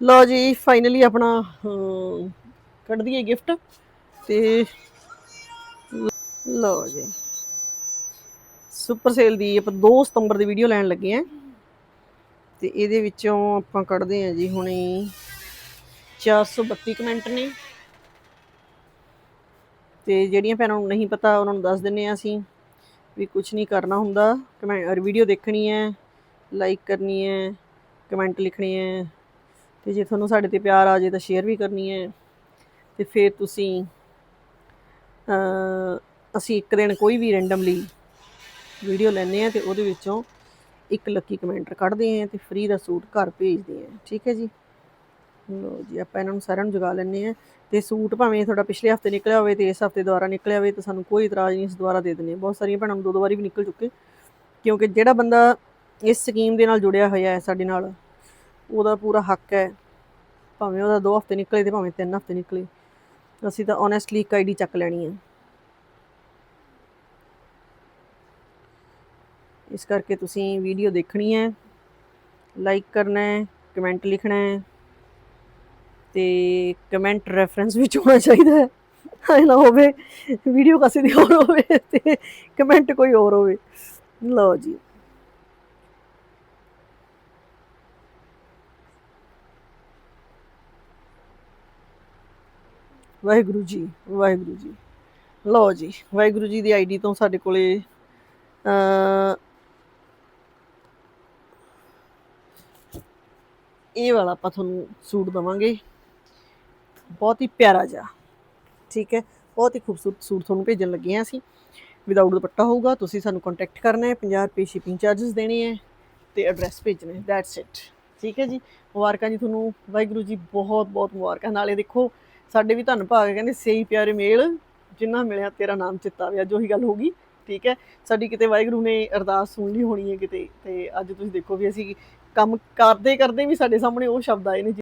ਲਓ ਜੀ ਫਾਈਨਲੀ ਆਪਣਾ ਅਮ, ਕੱਢ ਦਈਏ ਗਿਫਟ ਤੇ ਲਓ ਜੀ। ਸੁਪਰ ਸੇਲ ਦੀ ਆਪਾਂ 2 ਸਤੰਬਰ ਦੀ ਵੀਡੀਓ ਲੈਣ ਲੱਗੇ ਆ ਤੇ ਇਹਦੇ ਵਿੱਚੋਂ ਆਪਾਂ ਕੱਢਦੇ ਆ ਜੀ ਹੁਣੇ 432 ਕਮੈਂਟ ਨੇ। ਤੇ ਜਿਹੜੀਆਂ ਭੈਣਾਂ ਨੂੰ ਨਹੀਂ ਪਤਾ ਉਹਨਾਂ ਨੂੰ ਦੱਸ ਦਿੰਨੇ ਆ ਅਸੀਂ ਵੀ ਕੁਝ ਨਹੀਂ ਕਰਨਾ ਹੁੰਦਾ। ਕਮੈਂਟ ਵੀਡੀਓ ਦੇਖਣੀ ਹੈ ਲਾਈਕ ਕਰਨੀ ਹੈ ਕਮੈਂਟ ਲਿਖਣੇ ਹੈ। ਤੇ ਜੇ ਤੁਹਾਨੂੰ ਸਾਡੇ ਤੇ ਪਿਆਰ ਆ ਜੇ ਤਾਂ ਸ਼ੇਅਰ ਵੀ ਕਰਨੀ ਹੈ। ਤੇ ਫਿਰ ਤੁਸੀਂ ਅਸੀਂ ਇੱਕ ਦਿਨ ਕੋਈ ਵੀ ਰੈਂਡਮਲੀ ਵੀਡੀਓ ਲੈਣੇ ਆ ਤੇ ਉਹਦੇ ਵਿੱਚੋਂ ਇੱਕ ਲੱਕੀ ਕਮੈਂਟਰ ਕੱਢਦੇ ਆ ਤੇ ਫ੍ਰੀ ਦਾ ਸੂਟ ਘਰ ਭੇਜਦੇ ਆ ਠੀਕ ਹੈ ਜੀ? ਲੋ ਜੀ, ਆਪਾਂ ਇਹਨਾਂ ਨੂੰ ਸਾਰਿਆਂ ਨੂੰ ਜਗਾ ਲੈਣੇ ਆ ਤੇ ਸੂਟ ਭਾਵੇਂ ਤੁਹਾਡਾ ਪਿਛਲੇ ਹਫ਼ਤੇ ਨਿਕਲਿਆ ਹੋਵੇ ਤੇ ਇਸ ਹਫ਼ਤੇ ਦੁਬਾਰਾ ਨਿਕਲਿਆ ਹੋਵੇ ਤਾਂ ਸਾਨੂੰ ਕੋਈ ਇਤਰਾਜ਼ ਨਹੀਂ, ਅਸੀਂ ਦੁਬਾਰਾ ਦੇ ਦਿੰਦੇ ਬਹੁਤ ਸਾਰੀਆਂ ਭੈਣਾਂ ਨੂੰ ਦੋ ਦੋ ਵਾਰੀ ਵੀ ਨਿਕਲ ਚੁੱਕੇ ਕਿਉਂਕਿ ਜਿਹੜਾ ਬੰਦਾ ਇਸ ਸਕੀਮ ਦੇ ਨਾਲ ਜੁੜਿਆ ਹੋਇਆ ਹੈ ਸਾਡੇ ਨਾਲ ਉਹਦਾ ਪੂਰਾ ਹੱਕ ਹੈ। ਭਾਵੇਂ ਉਹਦਾ 2 ਹਫ਼ਤੇ ਨਿਕਲੇ ਤੇ ਭਾਵੇਂ 3 ਹਫ਼ਤੇ ਨਿਕਲੇ। ਅਸੀਂ ਤਾਂ ਓਨੈਸਟਲੀ ਇੱਕ ਆਈਡੀ ਚੱਕ ਲੈਣੀ ਹੈ। ਇਸ ਕਰਕੇ ਤੁਸੀਂ ਵੀਡੀਓ ਦੇਖਣੀ ਹੈ। ਲਾਈਕ ਕਰਨਾ ਹੈ ਕਮੈਂਟ ਲਿਖਣਾ ਹੈ। ਤੇ ਕਮੈਂਟ ਰੈਫਰੈਂਸ ਵਿੱਚ ਹੋਣਾ ਚਾਹੀਦਾ ਹੈ। ਐ ਨਾ ਹੋਵੇ ਵੀਡੀਓ ਕਿਸੇ ਦੀ ਹੋਰ ਹੋਵੇ ਤੇ ਕਮੈਂਟ ਕੋਈ ਹੋਰ ਹੋਵੇ। ਲਓ ਜੀ। ਵਾਹਿਗੁਰੂ ਜੀ ਵਾਹਿਗੁਰੂ ਜੀ। ਲਓ ਜੀ, ਵਾਹਿਗੁਰੂ ਜੀ ਦੀ ਆਈਡੀ ਤੋਂ ਸਾਡੇ ਕੋਲੇ ਅ ਇਹ ਵਾਲਾ ਆਪਾਂ ਤੁਹਾਨੂੰ ਸੂਟ ਦਵਾਂਗੇ। ਬਹੁਤ ਹੀ ਪਿਆਰਾ ਜਿਹਾ, ਠੀਕ ਹੈ? ਬਹੁਤ ਹੀ ਖੂਬਸੂਰਤ ਸੂਟ ਤੁਹਾਨੂੰ ਭੇਜਣ ਲੱਗੇ ਹਾਂ ਅਸੀਂ। ਵਿਦਆਊਟ ਦੁਪੱਟਾ ਹੋਊਗਾ, ਤੁਸੀਂ ਸਾਨੂੰ ਕੰਟੈਕਟ ਕਰਨਾ ਹੈ 50 ਰੁਪਏ ਸ਼ਿਪਿੰਗ ਚਾਰजेस ਦੇਣੇ ਹੈ ਤੇ ਐਡਰੈਸ ਭੇਜਣਾ ਹੈ ਦੈਟਸ ਇਟ ਠੀਕ ਹੈ ਜੀ? ਮੁਬਾਰਕਾਂ ਜੀ ਤੁਹਾਨੂੰ। ਵਾਹਿਗੁਰੂ ਜੀ ਬਹੁਤ ਬਹੁਤ ਮੁਬਾਰਕਾਂ। ਨਾਲੇ ਦੇਖੋ ਸਾਡੇ ਵੀ ਧੰਨ ਭਾਗ ਕਹਿੰਦੇ ਸਹੀ ਪਿਆਰੇ ਮੇਲ, ਜਿੰਨਾ ਮਿਲਿਆ ਤੇਰਾ ਨਾਮ ਚਿੱਤਾ ਵਿਆ ਜੋ ਗੱਲ ਹੋ ਗਈ, ਠੀਕ ਹੈ? ਸਾਡੀ ਕਿਤੇ ਵਾਹਿਗੁਰੂ ਨੇ ਅਰਦਾਸ ਸੁਣ ਲਈ ਹੋਣੀ ਹੈ ਕਿਤੇ, ਤੇ ਅੱਜ ਤੁਸੀਂ ਦੇਖੋ ਵੀ ਅਸੀਂ ਕੰਮ ਕਰਦੇ ਕਰਦੇ ਵੀ ਸਾਡੇ ਸਾਹਮਣੇ ਉਹ ਸ਼ਬਦ ਆਏ ਨੇ